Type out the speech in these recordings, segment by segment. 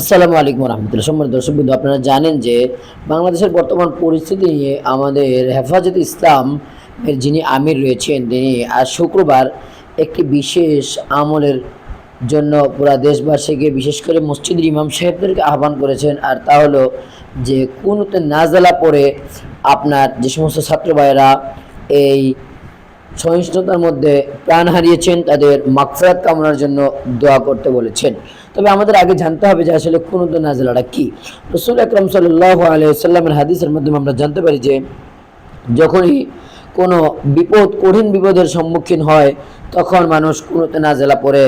আসসালামু আলাইকুম রহমতুল্লাহ। সম্মানিত দর্শক বিন্দু আপনারা জানেন যে বাংলাদেশের বর্তমান পরিস্থিতি নিয়ে আমাদের হেফাজত ইসলাম এর যিনি আমির রয়েছেন, তিনি আজ শুক্রবার একটি বিশেষ আমলের জন্য পুরা দেশবাসীকে বিশেষ করে মসজিদের ইমাম সাহেবদেরকে আহ্বান করেছেন। আর তা হলো যে কোনোতে নাজালা পড়ে আপনার যে সমস্ত ছাত্র ভাইয়েরা এই সহিষ্ণুতার মধ্যে প্রাণ হারিয়েছেন, তাদের মাকফরাত কামনার জন্য দোয়া করতে বলেছেন। তবে আমাদের আগে জানতে হবে যে আসলে কুনুত নাজলাটা কি। রসুল আকরম সাল্লাহ আলিয়াল্লামের হাদিসের মাধ্যমে আমরা জানতে পারি যে, যখনই কোনো বিপদ, কঠিন বিপদের সম্মুখীন হয়, তখন মানুষ কুনুতে নাজেলা পরে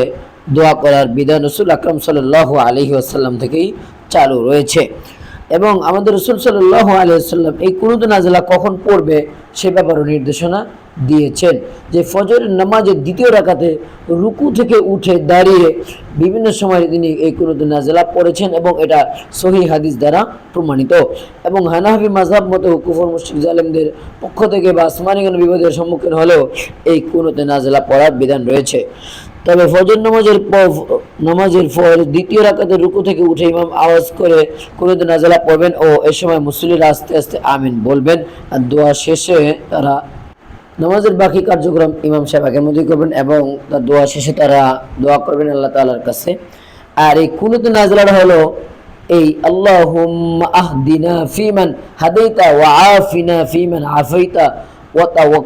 দোয়া করার বিধান রসুল আকরম সাল্লাহ আলহি আসাল্লাম থেকেই চালু রয়েছে। এবং আমাদের রসুল সাল্লাহ আলিয়াল্লাম এই কুনুত নাজেলা কখন পড়বে সে ব্যাপারে নির্দেশনা দিয়েছেন যে ফজরের নামাজের দ্বিতীয় রাকাতে রুকু থেকে উঠে দাঁড়িয়ে বিভিন্ন সময় তিনি এই কুনুত নাজেলা পড়েছেন এবং এটা সহি হাদিস দ্বারা প্রমাণিত। এবং হানাহাবি মাঝহাব মতো কুফর, মুশরিক, জালেমদের পক্ষ থেকে বা আসমানি কোনো বিপদের সম্মুখীন হলেও এই কুনুতে নাজেলা পড়ার বিধান রয়েছে। তবে ফজর নামাজের প- নামাজের ফল দ্বিতীয় রাকাতে রুকু থেকে উঠে ইমাম আওয়াজ করে কুনুতে নাজেলা পড়বেন ও এ সময় মুসলিরা আস্তে আস্তে আমিন বলবেন। আর দোয়া শেষে তারা নামাজের বাকি কার্যক্রম ইমাম সাহেব আগের মধ্যেই করবেন এবং তার দোয়া শেষে তারা দোয়া করবেন আল্লাহ তাআলার কাছে আর এই কুনুত নাজলাটা হলো এই আল্লাহুম্মা আহদিনা ফিমান হাদাইতা ওয়া আফিনা ফিমান আফাইতা ওয়া তাওয়াক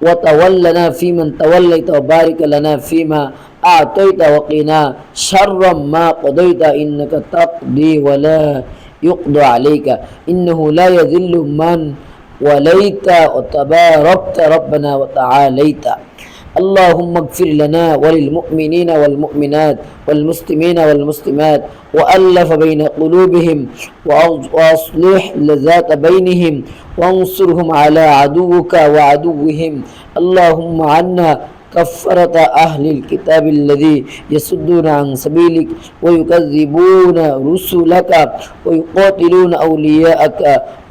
وتولنا فيمن توليت وبارك لنا فيما أعطيت وقنا شر ما قضيت إنك تقضي ولا يقضى عليك إنه لا يذل من وليت وتباركت ربنا وتعاليت. اللهم اغفر لنا وللمؤمنين والمؤمنات والمسلمين والمسلمات وألف بين قلوبهم وأص- وأصلح ذات بينهم وانصرهم على عدوك وعدوهم. اللهم عنا كفرة أهل الكتاب الذي يصدون عن سبيلك ويكذبون رسلك ويقاتلون أولياءك.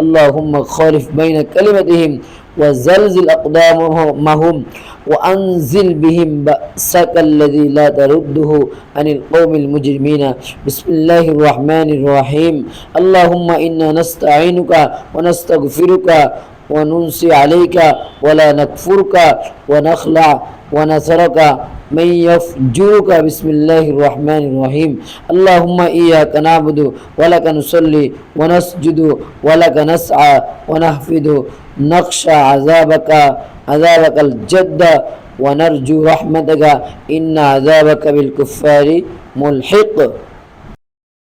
اللهم خالف بين كلمتهم وزلزل أقدامهم وأنزل بهم بأسك الذي لا ترده عن القوم المجرمين. بسم الله الرحمن الرحيم. اللهم إنا نستعينك ونستغفرك وننسي عليك ولا نكفرك ونخلع ونثرك من يفجرك. بسم الله الرحمن الرحيم. اللهم إياك نعبد ولك نصلي ونسجد ولك نسعى ونحفظ. نخشى عذابك عذابك الجد ونرجو رحمتك. إن عذابك بالكفار ملحق.